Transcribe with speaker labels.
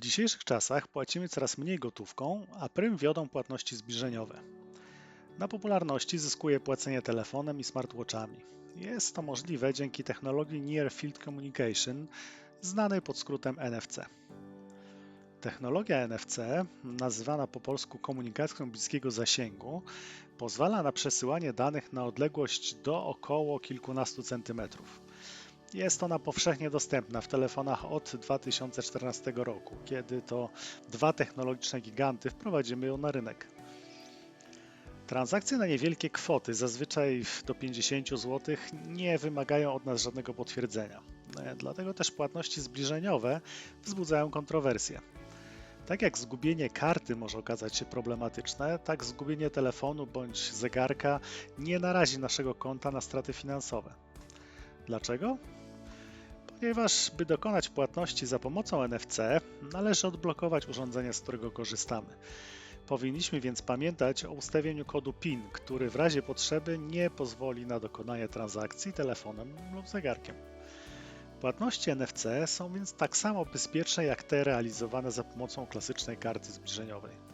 Speaker 1: dzisiejszych czasach płacimy coraz mniej gotówką, a prym wiodą płatności zbliżeniowe. Na popularności zyskuje płacenie telefonem i smartwatchami. Jest to możliwe dzięki technologii Near Field Communication, znanej pod skrótem NFC. Technologia NFC, nazywana po polsku komunikacją bliskiego zasięgu, pozwala na przesyłanie danych na odległość do około kilkunastu centymetrów. Jest ona powszechnie dostępna w telefonach od 2014 roku, kiedy to dwa technologiczne giganty wprowadziły ją na rynek. Transakcje na niewielkie kwoty, zazwyczaj do 50 zł, nie wymagają od nas żadnego potwierdzenia. E, Dlatego też płatności zbliżeniowe wzbudzają kontrowersje. Tak jak zgubienie karty może okazać się problematyczne, tak zgubienie telefonu bądź zegarka nie narazi naszego konta na straty finansowe. Dlaczego? Ponieważ, by dokonać płatności za pomocą NFC, należy odblokować urządzenie, z którego korzystamy. Powinniśmy więc pamiętać o ustawieniu kodu PIN, który w razie potrzeby nie pozwoli na dokonanie transakcji telefonem lub zegarkiem. Płatności NFC są więc tak samo bezpieczne jak te realizowane za pomocą klasycznej karty zbliżeniowej.